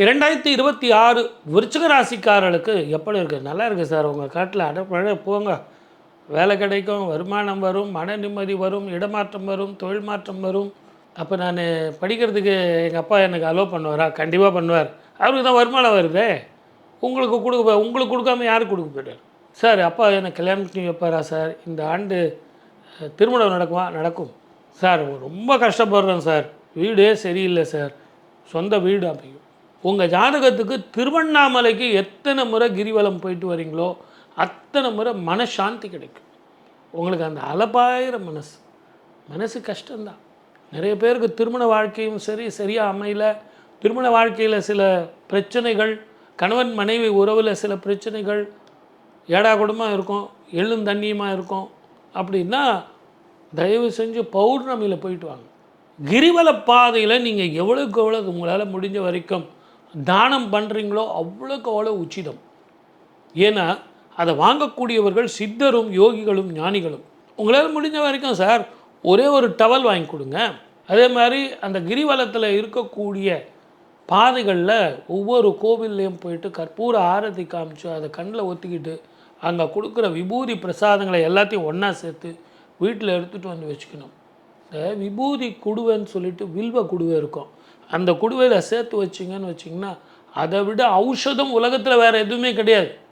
இரண்டாயிரத்தி இருபத்தி ஆறு விருச்சிக ராசிக்காரர்களுக்கு எப்படி இருக்குது நல்லா இருக்குது சார். உங்கள் காட்டில் அடப்பழ போங்க. வேலை கிடைக்கும். வருமானம் வரும். மன நிம்மதி வரும். இடமாற்றம் வரும். தொழில் மாற்றம் வரும். அப்போ நான் படிக்கிறதுக்கு எங்கள் அப்பா எனக்கு அலோவ் பண்ணுவாரா? கண்டிப்பாக பண்ணுவார். அவருக்கு தான் வருமானம் வருதே. உங்களுக்கு கொடுக்க உங்களுக்கு கொடுக்காம யாருக்கு கொடுக்க போயிட்டார் சார் அப்பா எனக்கு கல்யாணம் பண்ணி வைப்பாரா சார்? இந்த ஆண்டு திருமணம் நடக்குமா? நடக்கும். சார் ரொம்ப கஷ்டப்படுறேன் சார். வீடே சரியில்லை சார். சொந்த வீடு அமையும். உங்கள் ஜாதகத்துக்கு திருவண்ணாமலைக்கு எத்தனை முறை கிரிவலம் போயிட்டு வரீங்களோ அத்தனை முறை மனசாந்தி கிடைக்கும். உங்களுக்கு அந்த அலப்பாயிர மனசு. மனசு கஷ்டம்தான். நிறைய பேருக்கு திருமண வாழ்க்கையும் சரி சரியாக அமையல. திருமண வாழ்க்கையில் சில பிரச்சனைகள் கணவன் மனைவி உறவில் சில பிரச்சனைகள் ஏடா குடமாக இருக்கும் எள்ளும் தண்ணியுமாக இருக்கும் அப்படின்னா தயவு செஞ்சு பௌர்ணமியில் போயிட்டு வாங்க. கிரிவல பாதையில் நீங்கள் எவ்வளோக்கு எவ்வளோ உங்களால் முடிஞ்ச வரைக்கும் தானம் பண்ணுறீங்களோ அவ்வளோக்கு அவ்வளோ உச்சிதம். ஏன்னா அதை வாங்கக்கூடியவர்கள் சித்தரும் யோகிகளும் ஞானிகளும். உங்களால் முடிஞ்ச வரைக்கும் சார் ஒரே ஒரு டவல் வாங்கி கொடுங்க. அதே மாதிரி அந்த கிரிவலத்தில் இருக்கக்கூடிய பாதைகளில் ஒவ்வொரு கோவில்லையும் போயிட்டு கற்பூர ஆரத்தி காமிச்சு அதை கண்ணில் ஒத்திக்கிட்டு அங்கே கொடுக்குற விபூதி பிரசாதங்களை எல்லாத்தையும் ஒன்றா சேர்த்து வீட்டில் எடுத்துகிட்டு வந்து வச்சுக்கணும். இந்த விபூதி குடுவைன்னு சொல்லிட்டு வில்வ குடுவை இருக்கும். அந்த குடுவையில் சேர்த்து வச்சிங்கன்னு வச்சிங்கன்னா அதை விட ஔஷதம் உலகத்தில் வேறு எதுவுமே கிடையாது.